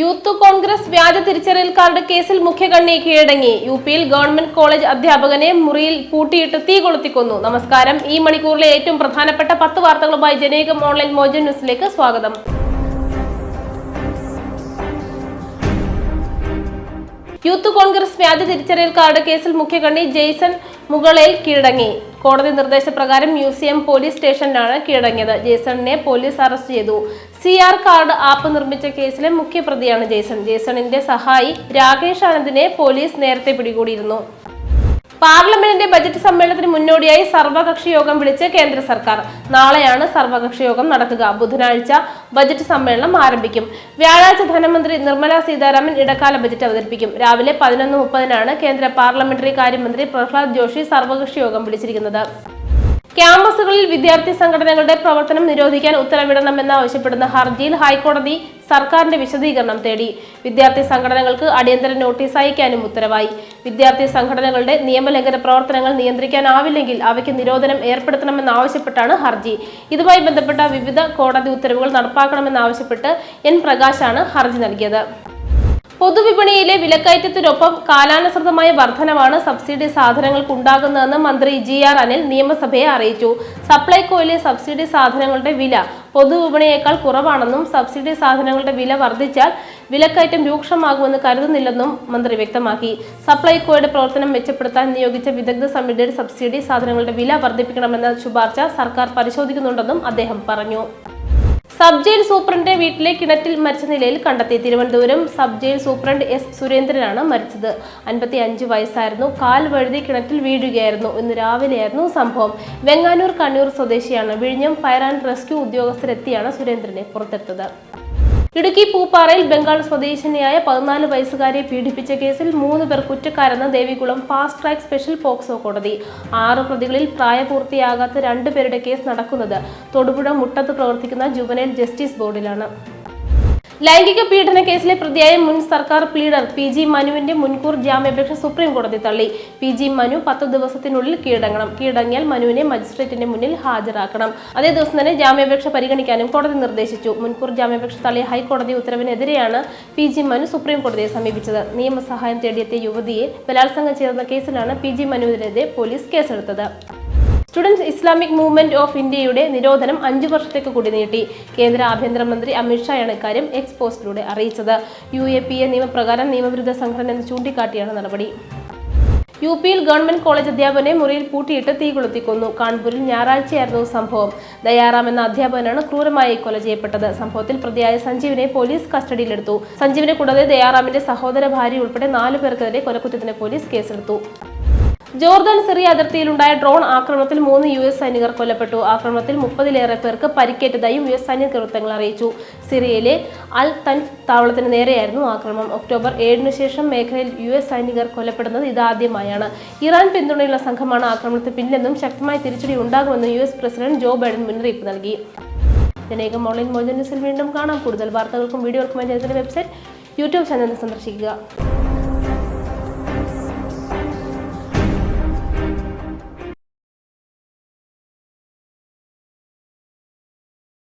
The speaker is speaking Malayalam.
യൂത്ത് കോൺഗ്രസ് വ്യാജ തിരിച്ചറിയൽ കാർഡ് കേസിൽ മുഖ്യകണ്ണി കീഴടങ്ങി. യു പിയിൽ ഗവൺമെന്റ് കോളേജ് അധ്യാപകനെ മുറിയിൽ പൂട്ടിയിട്ട് തീ കൊളുത്തിക്കൊന്നു. നമസ്കാരം. ഈ മണിക്കൂറിലെ ഏറ്റവും പ്രധാനപ്പെട്ട പത്ത് വാർത്തകളുമായി ജനേകം ഓൺലൈൻ മോജൻ ന്യൂസിലേക്ക് സ്വാഗതം. യൂത്ത് കോൺഗ്രസ് വ്യാജ തിരിച്ചറിയൽ കാർഡ് കേസിൽ മുഖ്യകണ്ണി ജെയ്സൺ മുകളേൽ കീഴടങ്ങി. കോടതി നിർദ്ദേശപ്രകാരം മ്യൂസിയം പോലീസ് സ്റ്റേഷനിലാണ് കീഴടങ്ങിയത്. ജെയ്സണിനെ പോലീസ് അറസ്റ്റ് ചെയ്തു. സി ആർ കാർഡ് ആപ്പ് നിർമ്മിച്ച കേസിലെ മുഖ്യപ്രതിയാണ് ജേസൺ. ജേസണിന്റെ സഹായി രാകേഷ് ആനന്ദിനെ പോലീസ് നേരത്തെ പിടികൂടിയിരുന്നു. പാർലമെന്റിന്റെ ബജറ്റ് സമ്മേളനത്തിന് മുന്നോടിയായി സർവകക്ഷി യോഗം വിളിച്ച് കേന്ദ്ര സർക്കാർ. നാളെയാണ് സർവകക്ഷി യോഗം നടക്കുക. ബുധനാഴ്ച ബജറ്റ് സമ്മേളനം ആരംഭിക്കും. വ്യാഴാഴ്ച ധനമന്ത്രി നിർമ്മല സീതാരാമൻ ഇടക്കാല ബജറ്റ് അവതരിപ്പിക്കും. രാവിലെ പതിനൊന്ന് മുപ്പതിനാണ് കേന്ദ്ര പാർലമെന്ററി കാര്യമന്ത്രി പ്രഹ്ലാദ് ജോഷി സർവകക്ഷി യോഗം വിളിച്ചിരിക്കുന്നത്. ക്യാമ്പസുകളിൽ വിദ്യാർത്ഥി സംഘടനകളുടെ പ്രവർത്തനം നിരോധിക്കാൻ ഉത്തരവിടണമെന്ന് ആവശ്യപ്പെടുന്ന ഹർജിയിൽ ഹൈക്കോടതി സർക്കാരിന്റെ വിശദീകരണം തേടി. വിദ്യാർത്ഥി സംഘടനകൾക്ക് അടിയന്തര നോട്ടീസ് അയക്കാനും ഉത്തരവായി. വിദ്യാർത്ഥി സംഘടനകളുടെ നിയമലംഘന പ്രവർത്തനങ്ങൾ നിയന്ത്രിക്കാനാവില്ലെങ്കിൽ അവയ്ക്ക് നിരോധനം ഏർപ്പെടുത്തണമെന്നാവശ്യപ്പെട്ടാണ് ഹർജി. ഇതുമായി ബന്ധപ്പെട്ട വിവിധ കോടതി ഉത്തരവുകൾ നടപ്പാക്കണമെന്നാവശ്യപ്പെട്ട് എൻ പ്രകാശാണ് ഹർജി നൽകിയത്. പൊതുവിപണിയിലെ വിലക്കയറ്റത്തിനൊപ്പം കാലാനുസൃതമായ വർധനവാണ് സബ്സിഡി സാധനങ്ങൾക്ക് ഉണ്ടാകുന്നതെന്ന് മന്ത്രി ജി ആർ അനിൽ നിയമസഭയെ അറിയിച്ചു. സപ്ലൈകോയിലെ സബ്സിഡി സാധനങ്ങളുടെ വില പൊതുവിപണിയേക്കാൾ കുറവാണെന്നും സബ്സിഡി സാധനങ്ങളുടെ വില വർദ്ധിച്ചാൽ വിലക്കയറ്റം രൂക്ഷമാകുമെന്ന് കരുതുന്നില്ലെന്നും മന്ത്രി വ്യക്തമാക്കി. സപ്ലൈകോയുടെ പ്രവർത്തനം മെച്ചപ്പെടുത്താൻ നിയോഗിച്ച വിദഗ്ധ സമിതിയുടെ സബ്സിഡി സാധനങ്ങളുടെ വില വർദ്ധിപ്പിക്കണമെന്ന ശുപാർശ സർക്കാർ പരിശോധിക്കുന്നുണ്ടെന്നും അദ്ദേഹം പറഞ്ഞു. സബ് ജയിൽ സൂപ്രണ്ടിന്റെ വീട്ടിലെ കിണറ്റിൽ മരിച്ച നിലയിൽ കണ്ടെത്തി. Thiruvananthapuram sub jail superintendent S സുരേന്ദ്രനാണ് മരിച്ചത്. അൻപത്തി അഞ്ച് വയസ്സായിരുന്നു. കാൽ വഴുതി കിണറ്റിൽ വീഴുകയായിരുന്നു. ഇന്ന് രാവിലെയായിരുന്നു സംഭവം. വെങ്ങാനൂർ കണ്ണൂർ സ്വദേശിയാണ്. വിഴിഞ്ഞം ഫയർ ആൻഡ് റെസ്ക്യൂ ഉദ്യോഗസ്ഥരെത്തിയാണ് സുരേന്ദ്രനെ പുറത്തെടുത്തത്. ഇടുക്കി പൂപ്പാറയിൽ ബംഗാൾ സ്വദേശിനിയായ പതിനാല് വയസ്സുകാരെ പീഡിപ്പിച്ച കേസിൽ മൂന്ന് പേർ കുറ്റക്കാരെന്ന് Devikulam fast track special POCSO കോടതി. ആറ് പ്രതികളിൽ പ്രായപൂർത്തിയാകാത്ത രണ്ടുപേരുടെ കേസ് നടക്കുന്നത് തൊടുപുഴ മുട്ടത്ത് പ്രവർത്തിക്കുന്ന ജുവനൈൽ ജസ്റ്റിസ് ബോർഡിലാണ്. ലൈംഗിക പീഡന കേസിലെ പ്രതിയായ മുൻ സർക്കാർ പ്ലീഡർ പി ജി മനുവിന്റെ മുൻകൂർ ജാമ്യാപേക്ഷ സുപ്രീം കോടതി തള്ളി. പി ജി മനു പത്ത് ദിവസത്തിനുള്ളിൽ കീഴടങ്ങണം. കീഴടങ്ങിയാൽ മനുവിനെ മജിസ്ട്രേറ്റിന്റെ മുന്നിൽ ഹാജരാക്കണം. അതേ ദിവസം തന്നെ ജാമ്യാപേക്ഷ പരിഗണിക്കാനും കോടതി നിർദ്ദേശിച്ചു. മുൻകൂർ ജാമ്യാപേക്ഷ തള്ളിയ ഹൈക്കോടതി ഉത്തരവിനെതിരെയാണ് പി ജി മനു സുപ്രീം കോടതിയെ സമീപിച്ചത്. നിയമസഹായം തേടിയെത്തിയ യുവതിയെ ബലാത്സംഗം ചേർന്ന കേസിലാണ് പി ജി മനുവിനെതിരെ പോലീസ് കേസെടുത്തത്. സ്റ്റുഡൻസ് ഇസ്ലാമിക് മൂവ്മെന്റ് ഓഫ് ഇന്ത്യയുടെ നിരോധനം അഞ്ചു വർഷത്തേക്ക് കൂടി നീട്ടി. കേന്ദ്ര ആഭ്യന്തരമന്ത്രി അമിത്ഷായാണ് ഇക്കാര്യം എക്സ് പോസ്റ്റിലൂടെ അറിയിച്ചത്. യു എ പി എ നിയമപ്രകാരം നിയമവിരുദ്ധ സംഘടന എന്ന് ചൂണ്ടിക്കാട്ടിയാണ് നടപടി. യു പിയിൽ ഗവൺമെന്റ് കോളേജ് അധ്യാപകനെ മുറിയിൽ പൂട്ടിയിട്ട് തീ കൊളുത്തിക്കൊന്നു. കാൺപൂരിൽ ഞായറാഴ്ചയായിരുന്നു സംഭവം. ദയാറാം എന്ന അധ്യാപകനാണ് ക്രൂരമായി കൊല ചെയ്യപ്പെട്ടത്. സംഭവത്തിൽ പ്രതിയായ സഞ്ജീവിനെ പോലീസ് കസ്റ്റഡിയിലെടുത്തു. സഞ്ജീവിനെ കൂടാതെ ദയാറാമിന്റെ സഹോദര ഭാര്യ ഉൾപ്പെടെ നാലു പേർക്കെതിരെ കൊലക്കുറ്റത്തിന് പോലീസ് കേസെടുത്തു. ജോർദാൻ സിറിയ അതിർത്തിയിലുണ്ടായ ഡ്രോൺ ആക്രമണത്തിൽ മൂന്ന് യു എസ് സൈനികർ കൊല്ലപ്പെട്ടു. ആക്രമണത്തിൽ മുപ്പതിലേറെ പേർക്ക് പരിക്കേറ്റതായും യു എസ് സൈനിക വൃത്തങ്ങൾ അറിയിച്ചു. സിറിയയിലെ അൽ തൻ താവളത്തിന് നേരെയായിരുന്നു ആക്രമണം. ഒക്ടോബർ ഏഴിന് ശേഷം മേഖലയിൽ യു എസ് സൈനികർ കൊല്ലപ്പെടുന്നത് ഇതാദ്യമായാണ്. ഇറാൻ പിന്തുണയുള്ള സംഘമാണ് ആക്രമണത്തിന് പിന്നെന്നും ശക്തമായ തിരിച്ചടി ഉണ്ടാകുമെന്നും U S president Joe Biden മുന്നറിയിപ്പ് നൽകി. ജനേകം ഓൺലൈൻ മോജൻ ന്യൂസിൽ വീണ്ടും കാണാം. കൂടുതൽ വാർത്തകൾക്കും വീഡിയോകൾക്കും ജനത്തിന്റെ വെബ്സൈറ്റ് യൂട്യൂബ് ചാനൽ സന്ദർശിക്കുക.